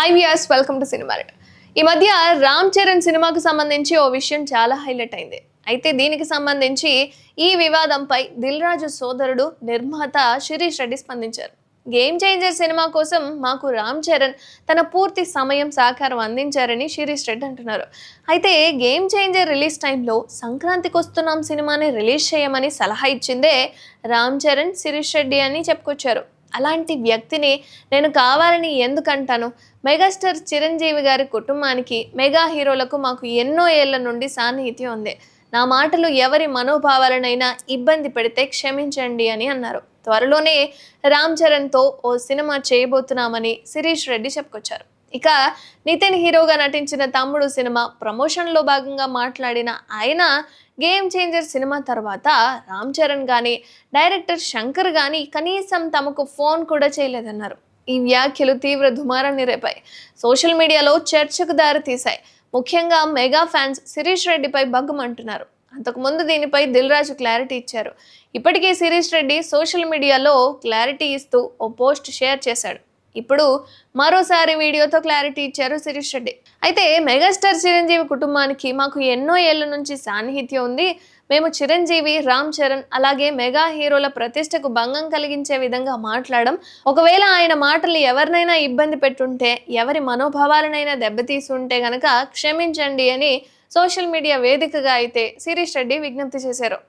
Hi viewers welcome to సినిమారెట్ ఈ మధ్య రామ్ చరణ్ సినిమాకు సంబంధించి ఓ విషయం చాలా హైలైట్ అయింది. అయితే దీనికి సంబంధించి ఈ వివాదంపై దిల్ రాజు సోదరుడు నిర్మాత శిరీష్ రెడ్డి స్పందించారు. గేమ్ చేంజర్ సినిమా కోసం మాకు రామ్ చరణ్ తన పూర్తి సమయం సహకారం అందించారని శిరీష్ రెడ్డి అంటున్నారు. అయితే గేమ్ చేంజర్ రిలీజ్ టైంలో సంక్రాంతికి వస్తున్నాం సినిమాని రిలీజ్ చేయమని సలహా ఇచ్చిందే రామ్ చరణ్ శిరీష్ రెడ్డి అని చెప్పుకొచ్చారు. అలాంటి వ్యక్తిని నేను కావాలని ఎందుకంటాను? మెగాస్టార్ చిరంజీవి గారి కుటుంబానికి మెగా హీరోలకు మాకు ఎన్నో ఏళ్ళ నుండి సాన్నిహిత్యం ఉంది. నా మాటలు ఎవరి మనోభావాలనైనా ఇబ్బంది పెడితే క్షమించండి అని అన్నారు. త్వరలోనే రామ్ చరణ్తో ఓ సినిమా చేయబోతున్నామని శిరీష్ రెడ్డి చెప్పుకొచ్చారు. ఇక నితిన్ హీరోగా నటించిన తమ్ముడు సినిమా ప్రమోషన్లో భాగంగా మాట్లాడిన ఆయన గేమ్ చేంజర్ సినిమా తర్వాత రామ్ చరణ్ కానీ డైరెక్టర్ శంకర్ కానీ కనీసం తమకు ఫోన్ కూడా చేయలేదన్నారు. ఈ వ్యాఖ్యలు తీవ్ర దుమారాన్ని రేపాయి. సోషల్ మీడియాలో చర్చకు దారి తీశాయి. ముఖ్యంగా మెగా ఫ్యాన్స్ శిరీష్ రెడ్డిపై బగ్గుమంటున్నారు అంతకుముందు దీనిపై దిల్ రాజు క్లారిటీ ఇచ్చారు. ఇప్పటికే శిరీష్ రెడ్డి సోషల్ మీడియాలో క్లారిటీ ఇస్తూ ఓ పోస్ట్ షేర్ చేశాడు. ఇప్పుడు మరోసారి వీడియోతో క్లారిటీ ఇచ్చారు శిరీష్ రెడ్డి. అయితే మెగాస్టార్ చిరంజీవి కుటుంబానికి మాకు ఎన్నో ఏళ్ళ నుంచి సాన్నిహిత్యం ఉంది. మేము చిరంజీవి రామ్ చరణ్ అలాగే మెగా హీరోల ప్రతిష్టకు భంగం కలిగించే విధంగా మాట్లాడడం ఒకవేళ ఆయన మాటలు ఎవరినైనా ఇబ్బంది పెట్టుంటే ఎవరి మనోభావాలనైనా దెబ్బతీసి ఉంటే గనక క్షమించండి అని సోషల్ మీడియా వేదికగా అయితే శిరీష్ రెడ్డి విజ్ఞప్తి చేశారు.